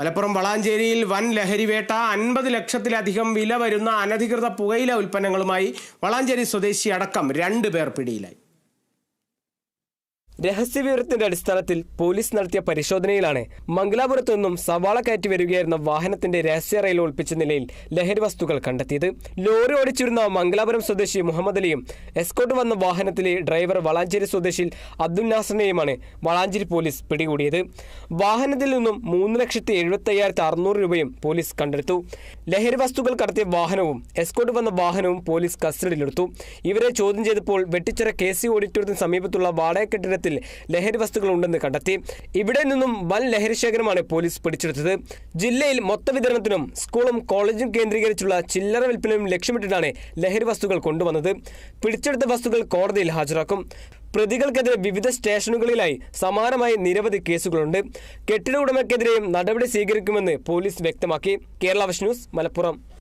മലപ്പുറം വളാഞ്ചേരിയിൽ വൻ ലഹരിവേട്ട അൻപത് ലക്ഷത്തിലധികം വില വരുന്ന അനധികൃത പുകയില ഉൽപ്പന്നങ്ങളുമായി വളാഞ്ചേരി സ്വദേശി അടക്കം രണ്ടു പേർ പിടിയിലായി. രഹസ്യവിവരത്തിന്റെ അടിസ്ഥാനത്തിൽ പോലീസ് നടത്തിയ പരിശോധനയിലാണ് മംഗലാപുരത്തു നിന്നും സവാള കയറ്റി വരികയായിരുന്ന വാഹനത്തിന്റെ രഹസ്യ റെയിൽ ഒളിപ്പിച്ച നിലയിൽ ലഹരി വസ്തുക്കൾ കണ്ടെത്തിയത്. ലോറി ഓടിച്ചിരുന്ന മംഗലാപുരം സ്വദേശി മുഹമ്മദ് അലിയും എസ്കോട്ട് വന്ന വാഹനത്തിലെ ഡ്രൈവർ വളാഞ്ചേരി സ്വദേശി അബ്ദുൽ നാസറിനെയുമാണ് വളാഞ്ചേരി പോലീസ് പിടികൂടിയത്. വാഹനത്തിൽ നിന്നും മൂന്ന് ലക്ഷത്തി എഴുപത്തി അയ്യായിരത്തി അറുന്നൂറ് രൂപയും പോലീസ് കണ്ടെടുത്തു. ലഹരി വസ്തുക്കൾ കടത്തിയ വാഹനവും എസ്കോട്ട് വന്ന വാഹനവും പോലീസ് കസ്റ്റഡിയിലെടുത്തു. ഇവരെ ചോദ്യം ചെയ്തപ്പോൾ വെട്ടിച്ചിറ കെ സി ഓഡിറ്റോറിയത്തിന് സമീപത്തുള്ള വാടക കെട്ടിടത്തിൽ ലഹരി വസ്തുക്കൾ ഉണ്ടെന്ന് കണ്ടെത്തി. ഇവിടെ നിന്നും വൻ ലഹരി ശേഖരമാണ് പോലീസ് പിടിച്ചെടുത്തത്. ജില്ലയിൽ മൊത്ത വിതരണത്തിനും സ്കൂളും കോളേജും കേന്ദ്രീകരിച്ചുള്ള ചില്ലറ വിൽപ്പനയും ലക്ഷ്യമിട്ടിട്ടാണ് ലഹരി വസ്തുക്കൾ കൊണ്ടുവന്നത്. പിടിച്ചെടുത്ത വസ്തുക്കൾ കോടതിയിൽ ഹാജരാക്കും. പ്രതികൾക്കെതിരെ വിവിധ സ്റ്റേഷനുകളിലായി സമാനമായ നിരവധി കേസുകളുണ്ട്. കെട്ടിട ഉടമയ്ക്കെതിരെയും നടപടി സ്വീകരിക്കുമെന്ന് പോലീസ് വ്യക്തമാക്കി. കേരള വിഷ് ന്യൂസ് മലപ്പുറം.